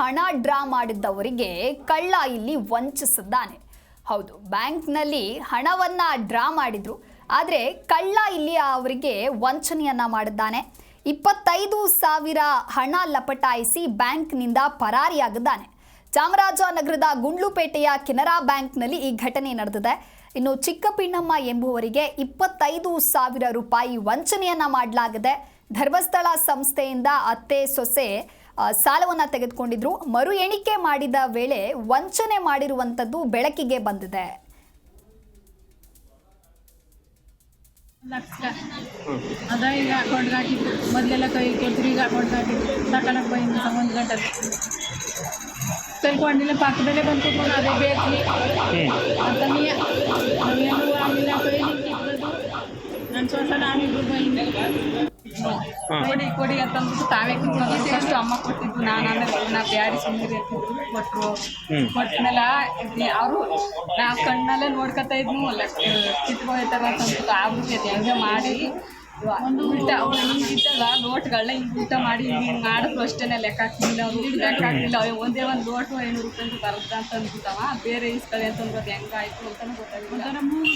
ಹಣ ಡ್ರಾ ಮಾಡಿದ್ದವರಿಗೆ ಕಳ್ಳ ಇಲ್ಲಿ ವಂಚಿಸಿದ್ದಾನೆ. ಹೌದು, ಬ್ಯಾಂಕ್ನಲ್ಲಿ ಹಣವನ್ನು ಡ್ರಾ ಮಾಡಿದ್ರು, ಆದರೆ ಕಳ್ಳ ಇಲ್ಲಿ ಅವರಿಗೆ ವಂಚನೆಯನ್ನು ಮಾಡಿದ್ದಾನೆ. ಇಪ್ಪತ್ತೈದು ಸಾವಿರ ಹಣ ಲಪಟಾಯಿಸಿ ಬ್ಯಾಂಕ್ನಿಂದ ಪರಾರಿಯಾಗಿದ್ದಾನೆ. ಚಾಮರಾಜನಗರದ ಗುಂಡ್ಲುಪೇಟೆಯ ಕೆನರಾ ಬ್ಯಾಂಕ್ನಲ್ಲಿ ಈ ಘಟನೆ ನಡೆದಿದೆ. ಇನ್ನು ಚಿಕ್ಕಪಿಣ್ಣಮ್ಮ ಎಂಬುವರಿಗೆ ಇಪ್ಪತ್ತೈದು ಸಾವಿರ ರೂಪಾಯಿ ವಂಚನೆಯನ್ನು ಮಾಡಲಾಗಿದೆ. ಧರ್ಮಸ್ಥಳ ಸಂಸ್ಥೆಯಿಂದ ಅತ್ತೆ ಸೊಸೆ ಸಾಲವನ್ನು ತೆಗೆದುಕೊಂಡಿದ್ರು. ಮರು ಎಣಿಕೆ ಮಾಡಿದ ವೇಳೆ ವಂಚನೆ ಮಾಡಿರುವಂಥದ್ದು ಬೆಳಕಿಗೆ ಬಂದಿದೆ. ಮೊದಲೆಲ್ಲ ಕೈ ಕೊಡಿ ಕೊಡಿ ಅಂತಂದ್ಬಿಟ್ಟು ತಾವೇ ಕುತ್ಕೊಂಡು ಫಸ್ಟ್ ಅಮ್ಮ ಕೊಟ್ಟಿದ್ದು ನಾನು ಆಮೇಲೆ ನಾ ಬ್ಯಾಡಿ ಸುಮ್ಮನೆ ಅಂತಿದ್ರು ಕೊಟ್ಟರು ಕೊಟ್ಟಮೇಲೆ ಅವರು ನಾವು ಕಣ್ಣಲ್ಲೇ ನೋಡ್ಕೊತಾ ಇದ್ನು ಕಿತ್ಕೊಳ್ತಾರ ಅಂತಂದ್ಬಿಟ್ಟು ಆಗ್ಬಿಟ್ಟು ಅದು ಹೆಂಗೆ ಮಾಡಿ ಒಂದು ಊಟ ಅವ್ರು ಹಿಂಗಿದ್ದಲ್ಲ ನೋಟ್ಗಳನ್ನ ಹಿಂಗೆ ಊಟ ಮಾಡಿ ಹಿಂಗೆ ಹಿಂಗೆ ಮಾಡಿದ್ರು ಅಷ್ಟೇ ಲೆಕ್ಕ ಹಾಕಿಲ್ಲ ಅವ್ರು ಲೆಕ್ಕ ಹಾಕ್ಲಿಲ್ಲ ಅಯ್ಯೋ ಒಂದೇ ಒಂದು ನೋಟು ಐನೂರು ರೂಪಾಯಿ ಬರುತ್ತೆ ಅಂತ ಅಂದ್ಬಿಟ್ಟವ. ಬೇರೆ ಇಸ್ಕೊಳ್ಳಿ ಅಂತಂದ್ರೆ ಅದು ಹೆಂಗಾಯ್ತು ಅಂತಲೂ ಗೊತ್ತಾಗಿಲ್ಲ. ಮೂರು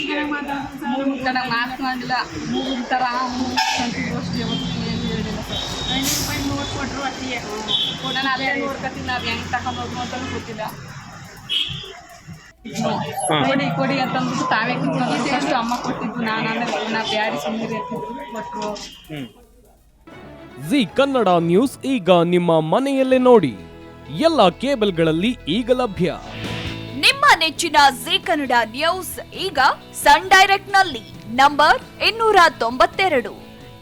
ಕಡೆ ಮಾತಾಡಿಲ್ಲ ಮೂರು ಥರ ಮೂರು ಕಂತಿದ್ರು ಅಷ್ಟೇ ಯಾವತ್ತೂ ಏನು ಹೇಳಿಲ್ಲ ಸರ್ ಐನೂರು ರೂಪಾಯಿ ನೋಟ್ ಕೊಟ್ಟರು ಅಟ್ಟಿಗೆ ನಾನು ಅಲ್ಲೇ ನೋಡ್ಕೊತೀನಿ ನಾವು ಹೆಂಗೆ ತಗೊಂಡೋದ್ರು ಅಂತಲೂ ಗೊತ್ತಿಲ್ಲ. ಕೊಡಿ ಕೊಡಿ ಅಂತಂದ್ಬಿಟ್ಟು ತಾವೇ ಕುತ್ಕೊಂಡು ಫಸ್ಟ್ ಅಮ್ಮ ಕೊಟ್ಟಿದ್ದು ನಾನು ಆಮೇಲೆ ನಾ ಬ್ಯಾಡಿ ಸುಮ್ಮನೆ ಕೊಟ್ಟರು ಜಿ ಕನ್ನಡ ನ್ಯೂಸ್ ಈಗ ನಿಮ್ಮ ಮನೆಯಲ್ಲೇ ನೋಡಿ. ಎಲ್ಲ ಕೇಬಲ್ಗಳಲ್ಲಿ ಈಗ ಲಭ್ಯ. ನಿಮ್ಮ ನೆಚ್ಚಿನ ಜಿ ಕನ್ನಡ ನ್ಯೂಸ್ ಈಗ ಸನ್ ಡೈರೆಕ್ಟ್ನಲ್ಲಿ ನಂಬರ್ ಇನ್ನೂರ ತೊಂಬತ್ತೆರಡು.